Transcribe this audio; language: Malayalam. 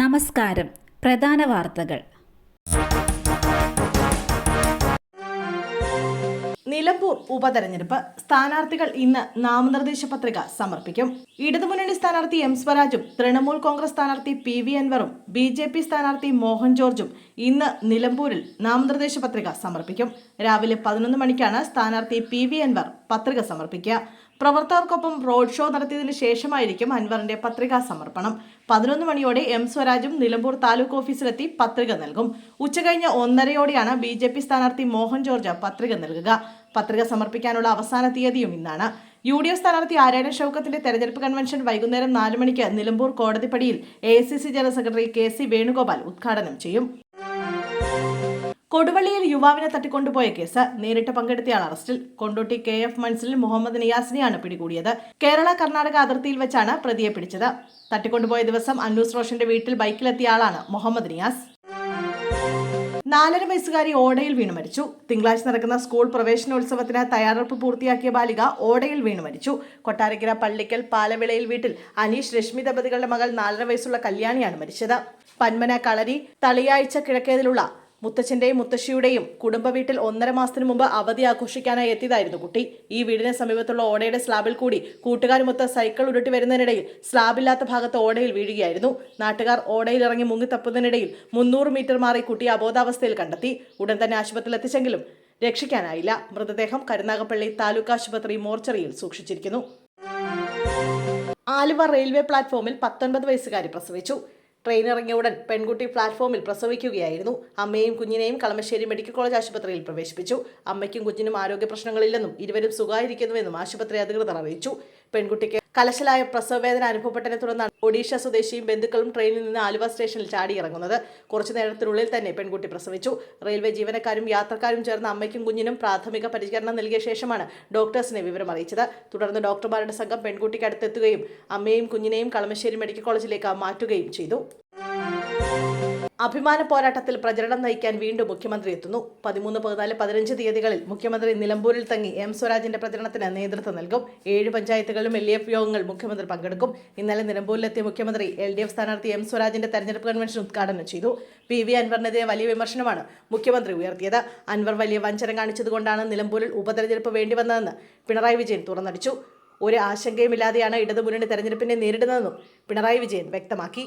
നമസ്കാരം. പ്രധാന വാർത്തകൾ. നിലമ്പൂർ ഉപതെരഞ്ഞെടുപ്പ്. സ്ഥാനാർത്ഥികൾ ഇന്ന് നാമനിർദ്ദേശ പത്രിക സമർപ്പിക്കും. ഇടതുമുന്നണി സ്ഥാനാർത്ഥി എം സ്വരാജും തൃണമൂൽ കോൺഗ്രസ് സ്ഥാനാർത്ഥി പി വി അൻവറും ബി ജെ പി സ്ഥാനാർത്ഥി മോഹൻ ജോർജും ഇന്ന് നിലമ്പൂരിൽ നാമനിർദ്ദേശ പത്രിക സമർപ്പിക്കും. രാവിലെ പതിനൊന്ന് മണിക്കാണ് സ്ഥാനാർത്ഥി പി വി അൻവർ പത്രിക സമർപ്പിക്കുക. പ്രവർത്തകർക്കൊപ്പം റോഡ് ഷോ നടത്തിയതിനു ശേഷമായിരിക്കും അൻവറിന്റെ പത്രികാ സമർപ്പണം. പതിനൊന്ന് മണിയോടെ എം സ്വരാജും നിലമ്പൂർ താലൂക്ക് ഓഫീസിലെത്തി പത്രിക നൽകും. ഉച്ചകഴിഞ്ഞ് ഒന്നരയോടെയാണ് ബി ജെ പി സ്ഥാനാർത്ഥി മോഹൻ ജോർജ് പത്രിക നൽകുക. പത്രിക സമർപ്പിക്കാനുള്ള അവസാന തീയതിയും ഇന്നാണ്. യു ഡി എഫ് സ്ഥാനാർത്ഥി ആരായണ ഷൌക്കത്തിന്റെ തെരഞ്ഞെടുപ്പ് കൺവെൻഷൻ വൈകുന്നേരം നാല് മണിക്ക് Nilambur കോടതിപ്പടിയിൽ A C C general secretary K C Venugopal ഉദ്ഘാടനം ചെയ്യും. കൊടുവള്ളിയിൽ യുവാവിനെ തട്ടിക്കൊണ്ടുപോയ കേസ് നേരിട്ട് പങ്കെടുത്തയാൾ അറസ്റ്റിൽ. കൊണ്ടോട്ടി കെ എഫ് മൻസിൽ മുഹമ്മദ് നിയാസിനെയാണ് പിടികൂടിയത്. കേരള കർണാടക അതിർത്തിയിൽ വെച്ചാണ് പ്രതിയെ പിടിച്ചത്. തട്ടിക്കൊണ്ടുപോയ ദിവസം അന്നൂസ് റോഷന്റെ വീട്ടിൽ ബൈക്കിലെത്തിയ ആളാണ് മുഹമ്മദ് നിയാസ്. നാലര വയസ്സുകാരി ഓടയിൽ വീണു മരിച്ചു. തിങ്കളാഴ്ച നടക്കുന്ന സ്കൂൾ പ്രവേശനോത്സവത്തിന് തയ്യാറെടുപ്പ് പൂർത്തിയാക്കിയ ബാലിക ഓടയിൽ വീണു മരിച്ചു. കൊട്ടാരക്കര പള്ളിക്കൽ പാലവിളയിൽ വീട്ടിൽ അനീഷ് രശ്മി ദമ്പതികളുടെ മകൾ നാലര വയസ്സുള്ള കല്യാണിയാണ് മരിച്ചത്. പന്മന കളരി തളിയാഴ്ച കിഴക്കേതിലുള്ള മുത്തച്ഛന്റെയും മുത്തശ്ശിയുടെയും കുടുംബ വീട്ടിൽ ഒന്നര മാസത്തിനു മുമ്പ് അവധി ആഘോഷിക്കാനായി എത്തിയതായിരുന്നു കുട്ടി. ഈ വീടിന് സമീപത്തുള്ള ഓടയുടെ സ്ലാബിൽ കൂടി കൂട്ടുകാരുമൊത്ത് സൈക്കിൾ ഉരുട്ടി വരുന്നതിനിടയിൽ സ്ലാബില്ലാത്ത ഭാഗത്ത് ഓടയിൽ വീഴുകയായിരുന്നു. നാട്ടുകാർ ഓടയിൽ ഇറങ്ങി മുങ്ങി തപ്പുന്നതിനിടയിൽ മുന്നൂറ് മീറ്റർ മാറി കുട്ടി അബോധാവസ്ഥയിൽ കണ്ടെത്തി. ഉടൻ തന്നെ ആശുപത്രിയിൽ എത്തിച്ചെങ്കിലും രക്ഷിക്കാനായില്ല. മൃതദേഹം കരുനാഗപ്പള്ളി താലൂക്ക് ആശുപത്രി മോർച്ചറിയിൽ സൂക്ഷിച്ചിരിക്കുന്നു. ആലുവ റെയിൽവേ പ്ലാറ്റ്ഫോമിൽ പത്തൊൻപത് വയസ്സുകാരി പ്രസവിച്ചു. ട്രെയിൻ ഇറങ്ങിയ ഉടൻ പെൺകുട്ടി പ്ലാറ്റ്ഫോമിൽ പ്രസവിക്കുകയായിരുന്നു. അമ്മയും കുഞ്ഞിനെയും കളമശ്ശേരി മെഡിക്കൽ കോളേജ് ആശുപത്രിയിൽ പ്രവേശിപ്പിച്ചു. അമ്മയ്ക്കും കുഞ്ഞിനും ആരോഗ്യ പ്രശ്നങ്ങളില്ലെന്നും ഇരുവരും സുഖമായിരിക്കുന്നുവെന്നും ആശുപത്രി അധികൃതർ അറിയിച്ചു. പെൺകുട്ടിക്ക് കലശലായ പ്രസവവേദന അനുഭവപ്പെട്ടതിനെ തുടർന്നാണ് ഒഡീഷ സ്വദേശിയും ബന്ധുക്കളും ട്രെയിനിൽ നിന്ന് ആലുവ സ്റ്റേഷനിൽ ചാടിയിറങ്ങുന്നത്. കുറച്ചു നേരത്തിനുള്ളിൽ തന്നെ പെൺകുട്ടി പ്രസവിച്ചു. റെയിൽവേ ജീവനക്കാരും യാത്രക്കാരും ചേർന്ന് അമ്മയ്ക്കും കുഞ്ഞിനും പ്രാഥമിക പരിചരണം നൽകിയ ശേഷമാണ് ഡോക്ടേഴ്സിനെ വിവരം അറിയിച്ചത്. തുടർന്ന് ഡോക്ടർമാരുടെ സംഘം പെൺകുട്ടിക്ക് അടുത്തെത്തുകയും അമ്മയും കുഞ്ഞിനെയും കളമശ്ശേരി മെഡിക്കൽ കോളേജിലേക്ക് മാറ്റുകയും ചെയ്തു. അഭിമാന പോരാട്ടത്തിൽ പ്രചരണം നയിക്കാൻ വീണ്ടും മുഖ്യമന്ത്രി എത്തുന്നു. പതിമൂന്ന് പതിനാല് പതിനഞ്ച് തീയതികളിൽ മുഖ്യമന്ത്രി നിലമ്പൂരിൽ തങ്ങി എം സ്വരാജിന്റെ പ്രചരണത്തിന് നേതൃത്വം നൽകും. ഏഴ് പഞ്ചായത്തുകളിലും എൽ ഡി എഫ് യോഗങ്ങൾ മുഖ്യമന്ത്രി പങ്കെടുക്കും. ഇന്നലെ നിലമ്പൂരിലെത്തിയ മുഖ്യമന്ത്രി എൽ ഡി എഫ് സ്ഥാനാർത്ഥി എം സ്വരാജിന്റെ തെരഞ്ഞെടുപ്പ് കൺവെൻഷൻ ഉദ്ഘാടനം ചെയ്തു. പി വി അൻവറിനെതിരെ വലിയ വിമർശനമാണ് മുഖ്യമന്ത്രി ഉയർത്തിയത്. അൻവർ വലിയ വഞ്ചന കാണിച്ചതുകൊണ്ടാണ് നിലമ്പൂരിൽ ഉപതെരഞ്ഞെടുപ്പ് വേണ്ടിവന്നതെന്ന് പിണറായി വിജയൻ തുറന്നടിച്ചു. ഒരു ആശങ്കയുമില്ലാതെയാണ് ഇടതുമുന്നണി തെരഞ്ഞെടുപ്പിനെ നേരിടുന്നതെന്നും പിണറായി വിജയൻ വ്യക്തമാക്കി.